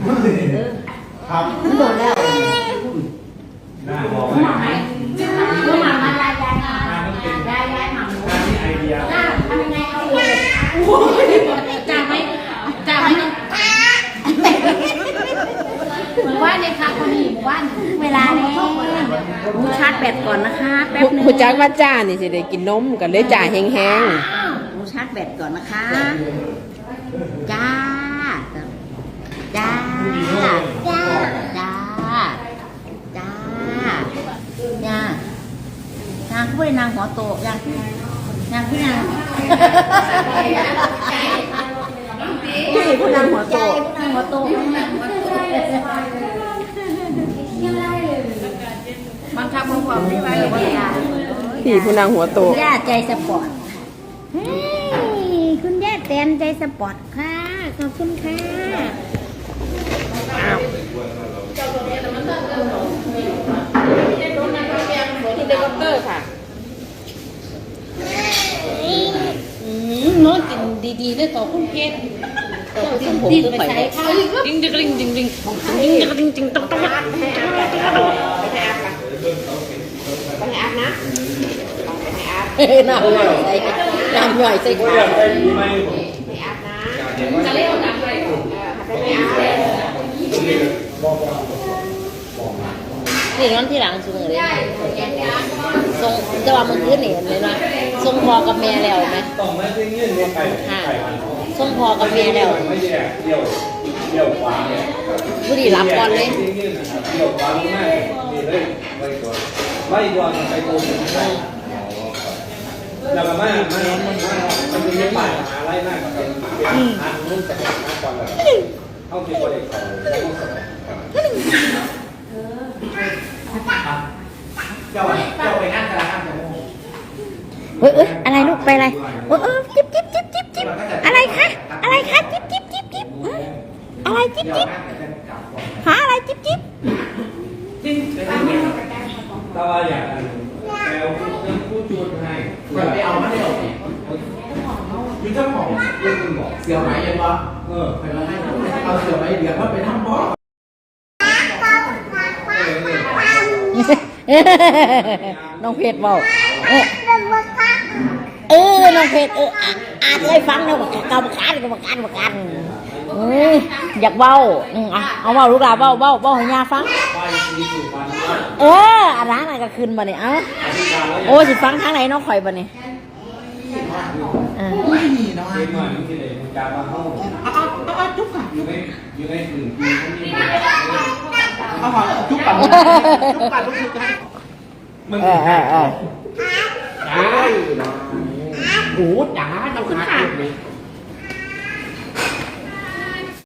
ครับมันโดนแล้วหน้าบอกหมาไหมว่าหมามาลายยายมาลายยายหมาหน้าที่ไอเดียหน้าทำยังไงเอาเลยจ่าไหมจ่าไหมหมู่บ้านเนี่ยค่ะคนนี้หมู่บ้านเวลาแล้วดูชาร์จแบตก่อนนะคะแป๊บนึงผู้จักว่าจ้านี่สิได้กินนมกันเลยจ่าแห้งดูชาร์จแบตก่อนนะคะ จ้า จ้าจ้าจ้าจ้าจ้าจ้านางผู้ใดนางหัวโตยังนางผู้นางพี่ผู้นางหัวโตนางหัวโตบังคับของความที่ไหรือว่าจ่าๆพี่ผู้นางหัวโตย่าใจสปอร์ตเฮ้ยคุณย่าแตนใจสปอร์ตค่ะ ขอบคุณค่ะ อ้าวเฮลิคอปเตอร์ค่ะอืมนอนกินดีๆเลยต่อคุณเพชรต่อคุณผมก็ไปงด้จริงจริงจริงจริงจริงจริงจริงต้องต้องไปให้อาบนะไปให้อาบนะไปให้อาบน้ำหน่อยใส่น้ำหน่อยงส่ขงไปอาบนะจะเล่นน้ำหน่อย นี่นอนที่หลังสูงเลยทรงจะว่ามันขึ้นนี่เลยนะทรงพอกับแม่แล้วไหมต้องไม่ได้เงื่อนไขไก่ค่ะไก่มันทรงพอกับแม่แล้วไม่แยกเดี่ยวเดี่ยวขวาเนี่ยผู้ดีรับก่อนเลยเดี่ยวขวาลงมานี่เลยไล่ตัวไล่ตัวไปโกงแล้วก็มามามันมันมีไม่ป่ายหาไล่มากเป็นเป็นอันนู้นสักมากกว่าเลย เข้าที่บริเขาเจ้าเจ้าไปนั่งกระด้างจะโม่เฮ้ยเอ้ยอะไรลูกไปอะไรเออเออจิ๊บจิ๊บจิ๊บจิ๊บจิ๊บอะไรคะอะไรคะจิ๊บจิ๊บจิ๊บจิ๊บเอ้ยอะไรจิ๊บจิ๊บหาอะไรจิ๊บจิ๊บถ้าว่าอยากแปลผู้จูนให้ไปเอามาเร็วมีเจ้าของเรื่องคุณบอกเสือไหมยังวะเออไปมาให้ เอาเสือไหมเดี๋ยวเขาไปทำบ่อน้องเพชรบอกเออ น้องเพชรเอออ่านเลยฟังนะกรรมการกรรมการกรรมการอยากเบ้าเอาเบ้าลูกหลาเบ้าเบ้าเบ้าให้ยาฟัง เอออันนั้นก็ขึ้นมาเนี่ยเอ้าโอ้สิฟังทางไหนน้องข่อยบ่เนี่ยอ่าจุ๊บค่ะ อยู่ในอยู่ในกลุ่มกลุ่มที่มีเขาหอมทุกปันทุกปันทุกทุกท่านมันเออเออเออ ได้โอ้โหจ๋าเราขึ้นค่ะ